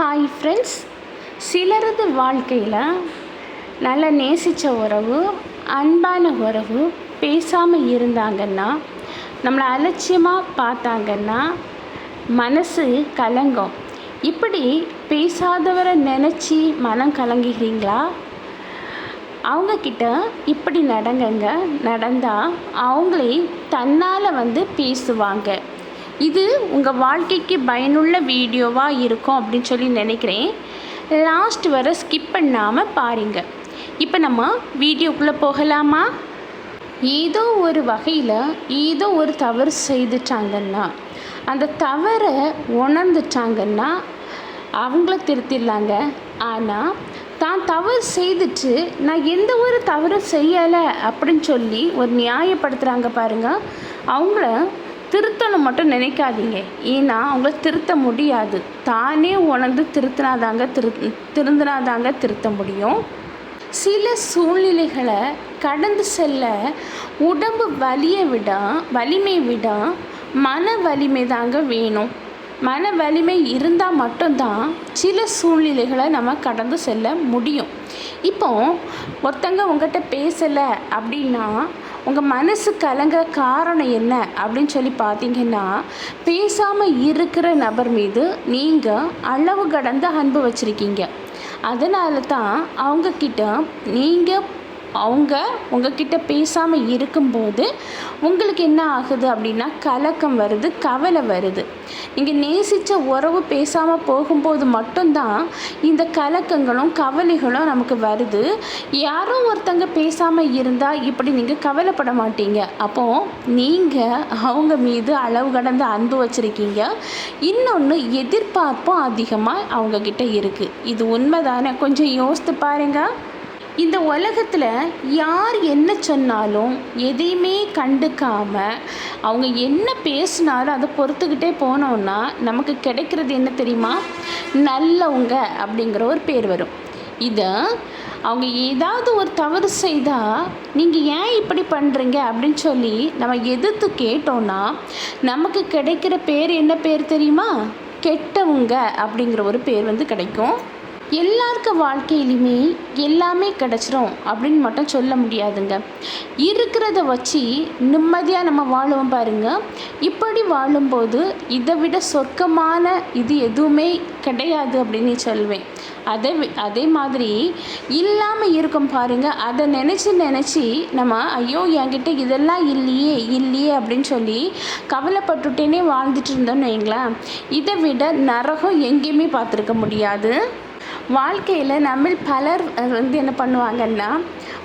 Hi friends சிலரது வாழ்க்கையில் நல்லா நேசித்த உறவு அன்பான உறவு பேசாமல் இருந்தாங்கன்னா நம்மளை அலட்சியமாக பார்த்தாங்கன்னா மனசு கலங்கும். இப்படி பேசாதவரை நினச்சி மனம் கலங்குகிறீங்களா? அவங்கக்கிட்ட இப்படி நடங்கங்க. நடந்தால் அவங்களே தன்னால் வந்து பேசுவாங்க. இது உங்கள் வாழ்க்கைக்கு பயனுள்ள வீடியோவாக இருக்கும் அப்படின்னு சொல்லி நினைக்கிறேன். லாஸ்ட் வரை ஸ்கிப் பண்ணாமல் பாருங்கள் இப்போ நம்ம வீடியோக்குள்ளே போகலாமா? ஏதோ ஒரு வகையில் ஏதோ ஒரு தவறு செய்துட்டாங்கன்னா அந்த தவறை உணர்ந்துட்டாங்கன்னா அவங்கள திருத்திடலாங்க. ஆனால் தான் தவறு செய்துட்டு நான் எந்த ஒரு தவறும் செய்யலை அப்படின்னு சொல்லி ஒரு நியாயப்படுத்துகிறாங்க பாருங்கள் அவங்கள திருத்தணும் மட்டும் நினைக்காதீங்க. ஏன்னா அவங்கள திருத்த முடியாது. தானே உணர்ந்து திருத்தினாதாங்க திரு திருந்தினாதாங்க திருத்த முடியும். சில சூழ்நிலைகளை கடந்து செல்ல உடம்பு வலியை விட வலிமை விட மன வலிமை தாங்க வேணும். மன வலிமை இருந்தால் மட்டும்தான் சில சூழ்நிலைகளை நம்ம கடந்து செல்ல முடியும். இப்போ ஒருத்தங்க உங்கள்கிட்ட பேசலை அப்படின்னா உங்கள் மனசு கலங்க காரணம் என்ன அப்படின்னு சொல்லி பார்த்தீங்கன்னா பேசாமல் இருக்கிற நபர் மீது நீங்கள் அளவு கடந்த அன்பு வச்சுருக்கீங்க. அதனால தான் அவங்கக்கிட்ட நீங்கள் அவங்க உங்ககிட்ட பேசாமல் இருக்கும்போது உங்களுக்கு என்ன ஆகுது அப்படின்னா கலக்கம் வருது கவலை வருது. நீங்கள் நேசித்த உறவு பேசாமல் போகும்போது மட்டும்தான் இந்த கலக்கங்களும் கவலைகளும் நமக்கு வருது. யாரோ ஒருத்தங்க பேசாமல் இருந்தால் இப்படி நீங்கள் கவலைப்பட மாட்டீங்க. அப்போது நீங்கள் அவங்க மீது அளவு கடந்த அன்பு வச்சுருக்கீங்க. இன்னொன்று எதிர்பார்ப்பும் அதிகமாக அவங்கக்கிட்ட இருக்குது இது உண்மைதானே? கொஞ்சம் யோசித்து பாருங்கள் இந்த உலகத்தில் யார் என்ன சொன்னாலும் எதையுமே கண்டுக்காமல் அவங்க என்ன பேசினாலும் அதை பொறுத்துக்கிட்டே போனோம்னா நமக்கு கிடைக்கிறது என்ன தெரியுமா? நல்லவங்க அப்படிங்கிற ஒரு பேர் வரும். இதை அவங்க ஏதாவது ஒரு தவறு செய்தால் நீங்கள் ஏன் இப்படி பண்ணுறீங்க அப்படின்னு சொல்லி நம்ம எதிர்த்து கேட்டோன்னா நமக்கு கிடைக்கிற பேர் என்ன பேர் தெரியுமா? கெட்டவங்க அப்படிங்கிற ஒரு பேர் வந்து கிடைக்கும். எல்லாருக்க வாழ்க்கையிலுமே எல்லாமே கிடச்சிரும் அப்படின்னு மட்டும் சொல்ல முடியாதுங்க. இருக்கிறத வச்சு நிம்மதியாக நம்ம வாழுவோம் பாருங்க. இப்படி வாழும்போது இதை விட சொர்க்கமான இது எதுவுமே கிடையாது அப்படின்னு சொல்வேன். அதே அதே மாதிரி இல்லாமல் இருக்கும் பாருங்கள் அதை நினச்சி நினச்சி நம்ம ஐயோ என்கிட்ட இதெல்லாம் இல்லையே இல்லையே அப்படின்னு சொல்லி கவலைப்பட்டுட்டேனே வாழ்ந்துட்டு இருந்தோம்னு வைங்களேன். இதை விட நரகம் எங்கேயுமே பார்த்துருக்க முடியாது. வாழ்க்கையில் நம்ம பலர் வந்து என்ன பண்ணுவாங்கன்னா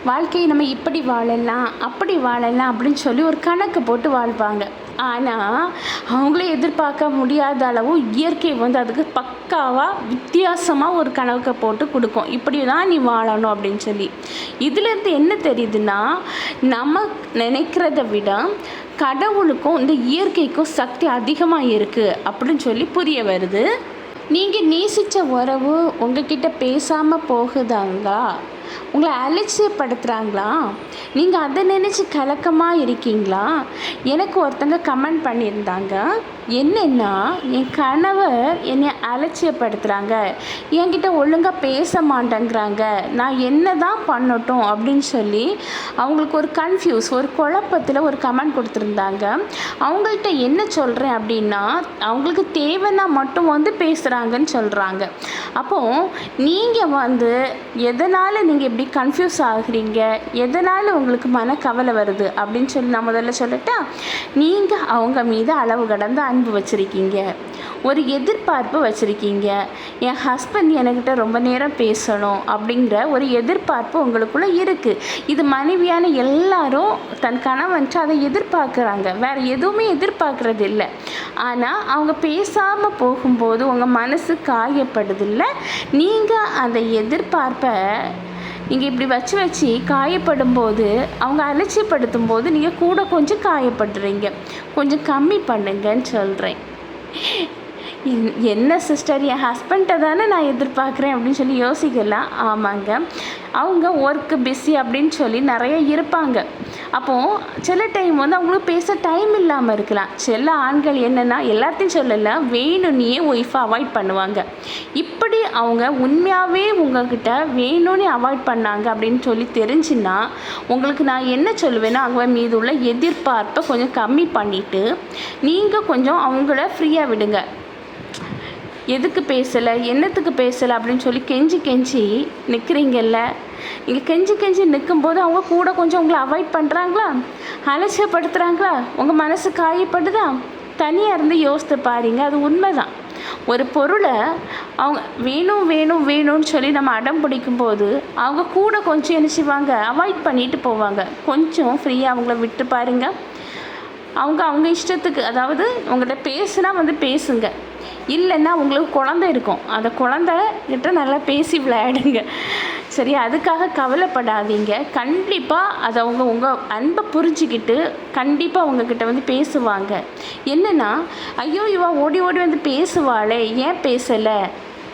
வாழ்க்கையை நம்ம இப்படி வாழலாம் அப்படி வாழலாம் அப்படின்னு சொல்லி ஒரு கணக்கு போட்டு வாழ்வாங்க. ஆனால் அவங்களே எதிர்பார்க்க முடியாத அளவு இயற்கை வந்து அதுக்கு பக்காவாக வித்தியாசமாக ஒரு கணக்கை போட்டு கொடுக்கும். இப்படி தான் நீ வாழணும் அப்படின்னு சொல்லி. இதுலேருந்து என்ன தெரியுதுன்னா நம்ம நினைக்கிறத விட கடவுளுக்கும் இந்த இயற்கைக்கும் சக்தி அதிகமாக இருக்குது அப்படின்னு சொல்லி புரிய வருது. நீங்கள் நேசித்த உறவு உங்ககிட்ட பேசாமல் போகுதாங்களா? உங்களை அலட்சியப்படுத்துகிறாங்களா நீங்கள் அதை நினச்சி கலக்கமாக இருக்கீங்களா? எனக்கு ஒருத்தங்க கமெண்ட் பண்ணியிருந்தாங்க. என்னென்னா என் கணவர் என்னை அலட்சியப்படுத்துகிறாங்க என்கிட்ட ஒழுங்காக பேச மாட்டேங்கிறாங்க. நான் என்ன தான் பண்ணட்டும் அப்படின்னு சொல்லி அவங்களுக்கு ஒரு கன்ஃபியூஸ் ஒரு குழப்பத்தில் ஒரு கமெண்ட் கொடுத்துருந்தாங்க. அவங்கள்ட்ட என்ன சொல்கிறேன் அப்படின்னா அவங்களுக்கு தேவைன்னா மட்டும் வந்து பேசுகிறாங்கன்னு சொல்கிறாங்க அப்போது நீங்கள் வந்து எதனால் நீங்கள் இப்படி கன்ஃபியூஸ் ஆகுறீங்க? எதனால் உங்களுக்கு மனக்கவலை வருது? அப்படின்னு சொல்லி நான் முதல்ல சொல்லட்டா நீங்கள் அவங்க மீது அளவு கடந்த அன்பு வச்சுருக்கீங்க? ஒரு எதிர்பார்ப்பு வச்சுருக்கீங்க. என் ஹஸ்பண்ட் என்கிட்ட ரொம்ப நேரம் பேசணும் அப்படிங்கிற ஒரு எதிர்பார்ப்பு உங்களுக்குள்ளே இருக்குது இது மனைவியான எல்லாரும் தன் கணவன்ட்டு அதை எதிர்பார்க்குறாங்க. வேறு எதுவுமே எதிர்பார்க்குறது இல்லை. ஆனால் அவங்க பேசாமல் போகும்போது உங்கள் மனசு காயப்படுதில்லை? நீங்கள் அந்த எதிர்பார்ப்பை நீங்கள் இப்படி வச்சு வச்சு காயப்படும் போது அவங்க அலட்சியப்படுத்தும் போது நீங்கள் கூட கொஞ்சம் காயப்படுறீங்க. கொஞ்சம் கம்மி பண்ணுங்கன்னு சொல்கிறேன் என்ன சிஸ்டர் என் ஹஸ்பண்ட்டை தானே நான் எதிர்பார்க்குறேன் அப்படின்னு சொல்லி யோசிக்கலாம். ஆமாங்க. அவங்க ஒர்க்கு பிஸி அப்படின்னு சொல்லி நிறைய இருப்பாங்க. அப்போது சில டைம் வந்து அவங்களுக்கு பேச டைம் இல்லாமல் இருக்கலாம். சில ஆண்கள் என்னென்னா எல்லாத்தையும் சொல்லலை வேணும்னே ஒய்ஃபை அவாய்ட் பண்ணுவாங்க. இப்படி அவங்க உண்மையாகவே உங்ககிட்ட வேணும்னு அவாய்ட் பண்ணாங்க அப்படின்னு சொல்லி தெரிஞ்சுன்னா உங்களுக்கு நான் என்ன சொல்லுவேன்னா அவங்க மீது உள்ள எதிர்பார்ப்பை கொஞ்சம் கம்மி பண்ணிவிட்டு நீங்கள் கொஞ்சம் அவங்கள ஃப்ரீயாக விடுங்க. எதுக்கு பேசலை? என்னத்துக்கு பேசலை அப்படின்னு சொல்லி கெஞ்சி கெஞ்சி நிற்கிறீங்கல்ல இங்கே கெஞ்சி கெஞ்சி நிற்கும்போது அவங்க கூட கொஞ்சம் உங்களை அவாய்ட் பண்ணுறாங்களா அலட்சியப்படுத்துகிறாங்களா உங்கள் மனசு காயப்படுதா? தனியாக இருந்து யோசித்து பாருங்க அது உண்மைதான். ஒரு பொருளை அவங்க வேணும் வேணும் வேணும்னு சொல்லி நம்ம அடம் பிடிக்கும்போது அவங்க கூட கொஞ்சம் என்ன செய்வாங்க? அவாய்ட் பண்ணிட்டு போவாங்க. கொஞ்சம் ஃப்ரீயாக அவங்கள விட்டு பாருங்க. அவங்க அவங்க இஷ்டத்துக்கு அதாவது உங்கள்கிட்ட பேசுனா வந்து பேசுங்க. இல்லைன்னா உங்களுக்கு குழந்தை இருக்கும். அந்த குழந்தை கிட்ட நல்லா பேசி விளையாடுங்க. சரி அதுக்காக கவலைப்படாதீங்க. கண்டிப்பாக அதை அவங்க உங்கள் அன்பை புரிஞ்சுக்கிட்டு கண்டிப்பாக உங்ககிட்ட வந்து பேசுவாங்க. என்னென்னா ஐயோ இவா ஓடி ஓடி வந்து பேசுவாளே ஏன் பேசலை?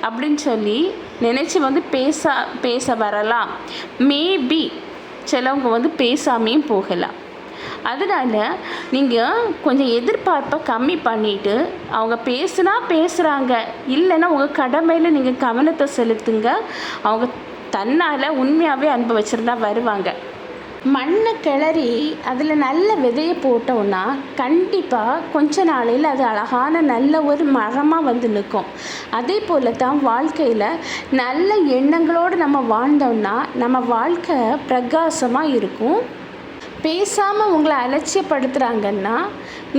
அப்படின்னு சொல்லி நினச்சி வந்து பேச பேச வரலாம். மேபி சிலவங்க வந்து பேசாமையும் போகலாம். அதனால் நீங்கள் கொஞ்சம் எதிர்பார்ப்பை கம்மி பண்ணிவிட்டு அவங்க பேசுனா பேசுகிறாங்க இல்லைன்னா உங்கள் கடமையில் நீங்கள் கவனத்தை செலுத்துங்க. அவங்க தன்னால் உண்மையாகவே அனுபவிச்சிருந்தா வருவாங்க. மண்ணை கிளறி அதில் நல்ல விதையை போட்டோன்னா கண்டிப்பாக கொஞ்ச நாளையில் அது அழகான நல்ல ஒரு மரமாக வந்து நிற்கும். அதே போல் தான் வாழ்க்கையில் நல்ல எண்ணங்களோடு நம்ம வாழ்ந்தோம்னா நம்ம வாழ்க்கை பிரகாசமாக இருக்கும். பேசாமல் உங்களை அலட்சியப்படுத்துகிறாங்கன்னா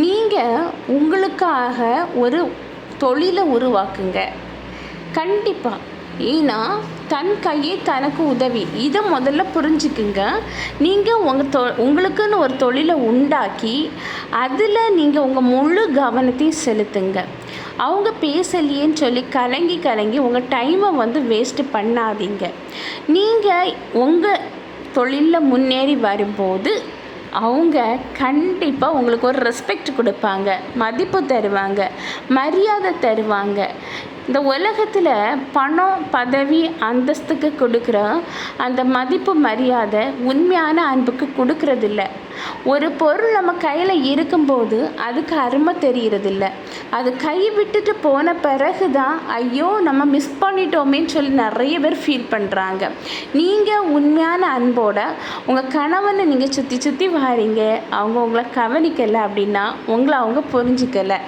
நீங்கள் உங்களுக்காக ஒரு தொழிலை உருவாக்குங்க. கண்டிப்பாக ஏன்னா தன் கையே தனக்கு உதவி. இதை முதல்ல புரிஞ்சுக்குங்க. நீங்கள் உங்கள் தொ உங்களுக்குன்னு ஒரு தொழிலை உண்டாக்கி அதில் நீங்கள் உங்கள் முழு கவனத்தையும் செலுத்துங்க. அவங்க பேசலையேன்னு சொல்லி கலங்கி கலங்கி உங்கள் டைமை வந்து வேஸ்ட்டு பண்ணாதீங்க. நீங்கள் உங்கள் தொழிலில் முன்னேறி வரும்போது அவங்க கண்டிப்பாக உங்களுக்கு ஒரு ரெஸ்பெக்ட் கொடுப்பாங்க மதிப்பு தருவாங்க மரியாதை தருவாங்க. இந்த உலகத்தில் பணம் பதவி அந்தஸ்துக்கு கொடுக்குற அந்த மதிப்பு மரியாதை உண்மையான அன்புக்கு கொடுக்கறதில்ல. ஒரு பொருள் நம்ம கையில் இருக்கும்போது அதுக்கு அருமை தெரியறதில்ல. அது கை விட்டுட்டு போன பிறகு தான் ஐயோ நம்ம மிஸ் பண்ணிட்டோமேன்னு சொல்லி நிறைய பேர் ஃபீல் பண்ணுறாங்க நீங்கள் உண்மையான அன்போட உங்கள் கணவனை நீங்கள் சுற்றி சுற்றி வாரீங்க அவங்க உங்களை கவனிக்கலை அப்படின்னா உங்களை அவங்க புரிஞ்சிக்கலை.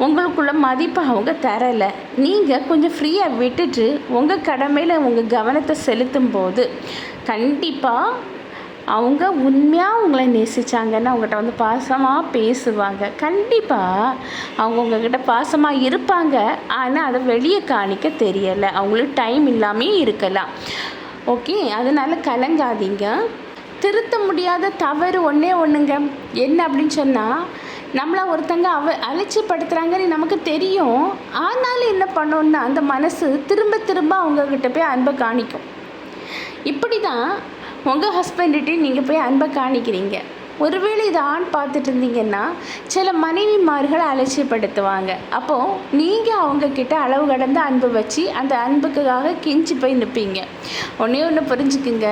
உங்களுக்குள்ள மதிப்பை அவங்க தரலை. நீங்கள் கொஞ்சம் ஃப்ரீயாக விட்டுட்டு உங்கள் கடமையில் உங்கள் கவனத்தை செலுத்தும் போது கண்டிப்பாக அவங்க உண்மையாக உங்களை நேசித்தாங்கன்னு அவங்ககிட்ட வந்து பாசமாக பேசுவாங்க. கண்டிப்பாக அவங்க உங்ககிட்ட பாசமாக இருப்பாங்க. ஆனால் அதை வெளியே காணிக்க தெரியலை. அவங்களுக்கு டைம் இல்லாமே இருக்கலாம். ஓகே அதனால் கலங்காதீங்க. திருத்த முடியாத தவறு ஒன்றே ஒன்றுங்க என்ன அப்படின்னு சொன்னால் நம்மளை ஒருத்தங்க அவ அலட்சியப்படுத்துகிறாங்கன்னு நமக்கு தெரியும். ஆனாலும் என்ன பண்ணோன்னா அந்த மனசு திரும்ப திரும்ப அவங்கக்கிட்ட போய் அன்பை காணிக்கும். இப்படி தான் உங்கள் ஹஸ்பண்ட்கிட்டையும் நீங்கள் போய் அன்பை காணிக்கிறீங்க. ஒருவேளை இதை ஆண் பார்த்துட்டு இருந்தீங்கன்னா சில மனைவிமார்களை அலட்சியப்படுத்துவாங்க. அப்போது நீங்கள் அவங்கக்கிட்ட அளவு கடந்த அன்பு வச்சு அந்த அன்புக்காக கிஞ்சி போய் நிற்பீங்க ஒன்றே ஒன்று புரிஞ்சுக்குங்க.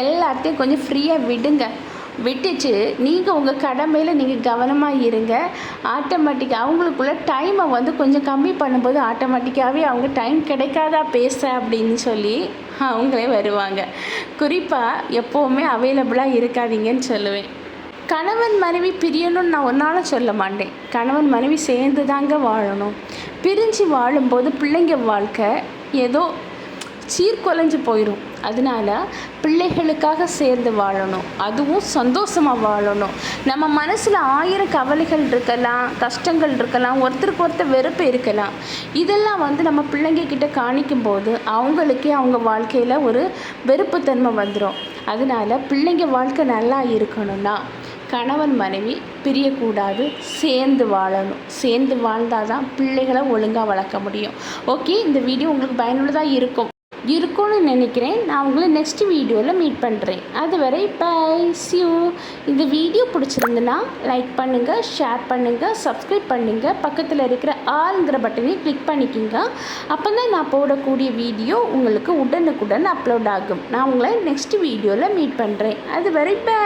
எல்லாத்தையும் கொஞ்சம் ஃப்ரீயாக விடுங்க. விட்டுச்சு. நீங்கள் உங்கள் கடமையில் நீங்கள் கவனமாக இருங்க. ஆட்டோமேட்டிக்காக அவங்களுக்குள்ள டைமை வந்து கொஞ்சம் கம்மி பண்ணும்போது ஆட்டோமேட்டிக்காகவே அவங்க டைம் கிடைக்காதா பேச அப்படின்னு சொல்லி அவங்களே வருவாங்க. குறிப்பாக எப்போவுமே அவைலபிளாக இருக்காதீங்கன்னு சொல்லுவேன். கணவன் மனைவி பிரியணும்னு நான் ஒன்றால் சொல்ல மாட்டேன். கணவன் மனைவி சேர்ந்து தாங்க வாழணும். பிரிஞ்சு வாழும்போது பிள்ளைங்க வாழ்க்கை ஏதோ சீர்குலைஞ்சு போயிடும் அதனால பிள்ளைகளுக்காக சேர்ந்து வாழணும். அதுவும் சந்தோஷமாக வாழணும். நம்ம மனசில் ஆயிரம் கவலைகள் இருக்கலாம் கஷ்டங்கள் இருக்கலாம் ஒருத்தருக்கு ஒருத்தர் வெறுப்பு இருக்கலாம். இதெல்லாம் வந்து நம்ம பிள்ளைங்க கிட்ட காணிக்கும் போது அவங்களுக்கே அவங்க வாழ்க்கையில் ஒரு வெறுப்புத்தன்மை வந்துடும் அதனால பிள்ளைங்க வாழ்க்கை நல்லா இருக்கணும்னா கணவன் மனைவி பிரியக்கூடாது சேர்ந்து வாழணும். சேர்ந்து வாழ்ந்தால் தான் பிள்ளைகளை ஒழுங்காக வளர்க்க முடியும். ஓகே இந்த வீடியோ உங்களுக்கு பயனுள்ளதாக இருக்கும். இருக்கும்னு நினைக்கிறேன். நான் உங்களை நெக்ஸ்ட் வீடியோவில் மீட் பண்ணுறேன் அதுவரை பை சியூ இந்த வீடியோ பிடிச்சிருந்துன்னா லைக் பண்ணுங்கள் ஷேர் பண்ணுங்கள் சப்ஸ்கிரைப் பண்ணுங்கள் பக்கத்தில் இருக்கிற ஆளுங்கிற பட்டனையும் கிளிக் பண்ணிக்கிங்க. அப்போ தான் நான் போடக்கூடிய வீடியோ உங்களுக்கு உடனுக்குடன் அப்லோட் ஆகும். நான் உங்களை நெக்ஸ்ட் வீடியோவில் மீட் பண்ணுறேன் அதுவரை பை